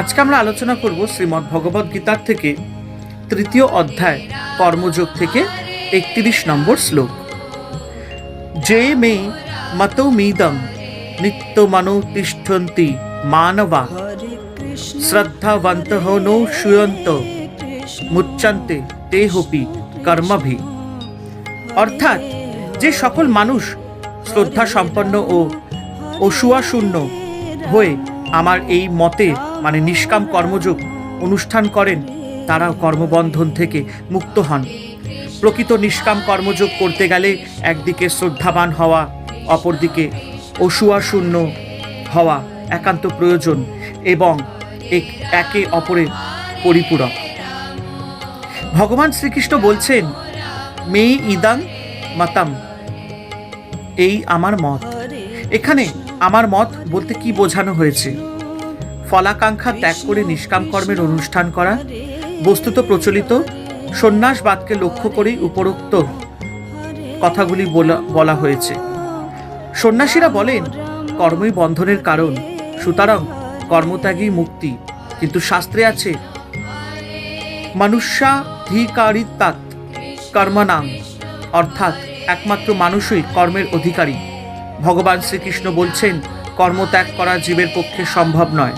আজকে আমরা আলোচনা করব শ্রীমদ্ ভগবদ গীতার থেকে তৃতীয় অধ্যায়, কর্মযোগ থেকে একত্রিশ নম্বর শ্লোক। যে মে মতৌমিদম নিত্য মনো তিষ্ঠন্তি মানবা। শ্রদ্ধাবন্ত নো মুচ্চন্তে তে হপি কর্মভি। অর্থাৎ যে সকল মানুষ শ্রদ্ধা সম্পন্ন ও অসুয়াশূন্য হয়ে আমার এই মতে মানে নিষ্কাম কর্মযোগ অনুষ্ঠান করেন, তারাও কর্মবন্ধন থেকে মুক্ত হন। প্রকৃত নিষ্কাম কর্মযোগ করতে গেলে একদিকে শ্রদ্ধাবান হওয়া, অপরদিকে অসুয়াশূন্য হওয়া একান্ত প্রয়োজন এবং এক- অপরের পরিপূরক। ভগবান শ্রীকৃষ্ণ বলছেন, মে ইদাং মাতাম। এই আমার মত। এখানে আমার মত বলতে কি বোঝানো হয়েছে? ফলাকাঙ্ক্ষা ত্যাগ করে নিষ্কাম কর্মের অনুষ্ঠান করা, বস্তুত প্রচলিত, সন্ন্যাসবাদকে লক্ষ্য করেই উপরোক্ত কথাগুলি বলা- হয়েছে। সন্ন্যাসীরা বলেন, কর্মই বন্ধনের কারণ, সুতরাং কর্মত্যাগই মুক্তি। কিন্তু শাস্ত্রে আছে মনুষ্যাধিকারিতাৎ কর্মনাম অর্থাৎ একমাত্র মানুষই কর্মের অধিকারী। ভগবান শ্রীকৃষ্ণ বলছেন, কর্মত্যাগ করা জীবের পক্ষে সম্ভব নয়।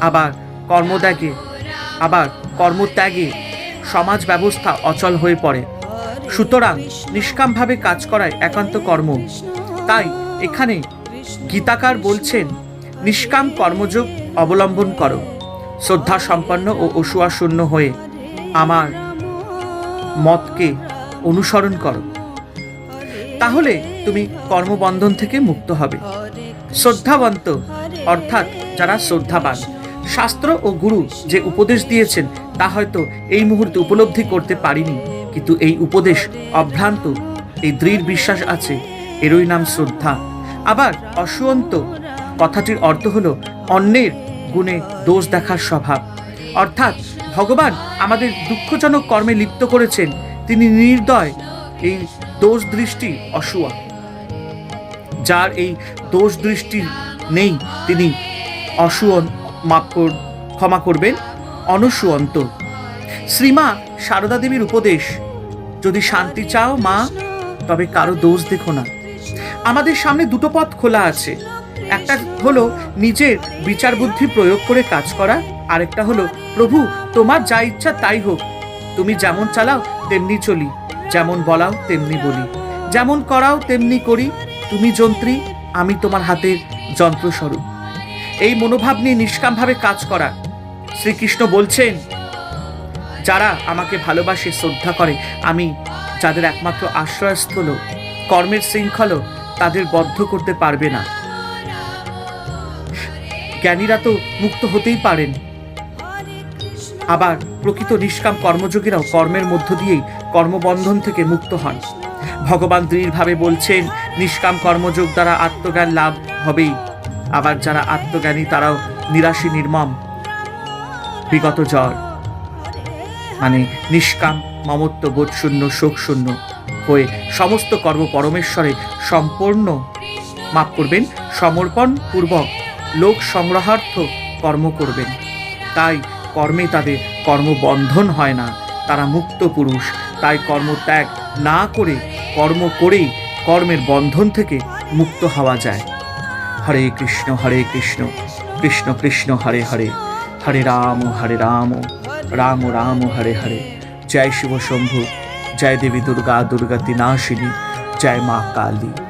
আবার কর্মত্যাগে আবার কর্মত্যাগে, সমাজ ব্যবস্থা অচল হয়ে পড়ে। সুতরাং নিষ্কামভাবে কাজ করায় একান্ত কর্ম। তাই এখানে গীতাকার বলছেন, নিষ্কাম কর্মযোগ অবলম্বন করো। শ্রদ্ধা সম্পন্ন ও অসুয়াশূন্য হয়ে আমার মতকে অনুসরণ করো। তাহলে তুমি কর্মবন্ধন থেকে মুক্ত হবে। শ্রদ্ধাবন্ত, অর্থাৎ যারা শ্রদ্ধাবান শাস্ত্র ও গুরু যে উপদেশ দিয়েছেন, তা হয়তো এই মুহূর্তে উপলব্ধি করতে পারিনি। কিন্তু এই উপদেশ অভ্রান্ত, এই দৃঢ় বিশ্বাস আছে, এরই নাম শ্রদ্ধা। আবার অসুয়ন্ত, কথাটির অর্থ হলো অন্যের গুণে দোষ দেখার স্বভাব। অর্থাৎ ভগবান আমাদের দুঃখজনক কর্মে লিপ্ত করেছেন, তিনি নির্দয়, এই দোষ দৃষ্টি অসুয়া। যার এই দোষ দৃষ্টি নেই, তিনি অসুয়ন মাপ কর- ক্ষমা করবেন অনসুয়ন্ত শ্রীমা সারদা দেবীর উপদেশ, যদি শান্তি চাও মা, তবে কারও দোষ দেখো না। আমাদের সামনে দুটো পথ খোলা আছে। একটা হলো নিজের বিচার বুদ্ধি প্রয়োগ করে কাজ করা, আরেকটা হলো, প্রভু, তোমার যা ইচ্ছা তাই হোক, তুমি যেমন চালাও তেমনি চলি, যেমন বলাও তেমনি বলি, যেমন করাও তেমনি করি, তুমি যন্ত্রী, আমি তোমার হাতের যন্ত্রস্বরূপ। এই মনোভাব নিয়ে নিষ্কামভাবে কাজ করা। শ্রীকৃষ্ণ বলছেন, যারা আমাকে ভালোবাসে, শ্রদ্ধা করে, আমি যাদের একমাত্র আশ্রয়স্থল কর্মের শৃঙ্খল তাদের বদ্ধ করতে পারবে না। জ্ঞানীরা তো মুক্ত হতেই পারেন। আবার প্রকৃত নিষ্কাম কর্মযোগীরাও কর্মের মধ্য দিয়েই কর্মবন্ধন থেকে মুক্ত হন। ভগবান দৃঢ়ভাবে বলছেন, নিষ্কাম কর্মযোগ দ্বারা আত্মজ্ঞান লাভ হবেই। আবার যারা আত্মজ্ঞানী, তারাও নিরাশী, নির্মম। বিগত জ্বর মানে নিষ্কাম, মমত্ব বোধশূন্য শোকশূন্য হয়ে সমস্ত কর্ম পরমেশ্বরে সম্পূর্ণ মাপ করবেন, সমর্পণ পূর্বক লোক সংগ্রহার্থ কর্ম করবেন। তাই কর্মে তাদের কর্মবন্ধন হয় না, তারা মুক্ত পুরুষ। তাই কর্মত্যাগ না করে, কর্ম করেই কর্মের বন্ধন থেকে মুক্ত হওয়া যায়। হরে কৃষ্ণ হরে কৃষ্ণ। কৃষ্ণ কৃষ্ণ, হরে হরে। হরে রাম হরে রাম। রাম রাম, হরে হরে। জয় শিব শম্ভু। জয় দেবী দুর্গা দুর্গা তিনাশিনী। জয় মা কালী।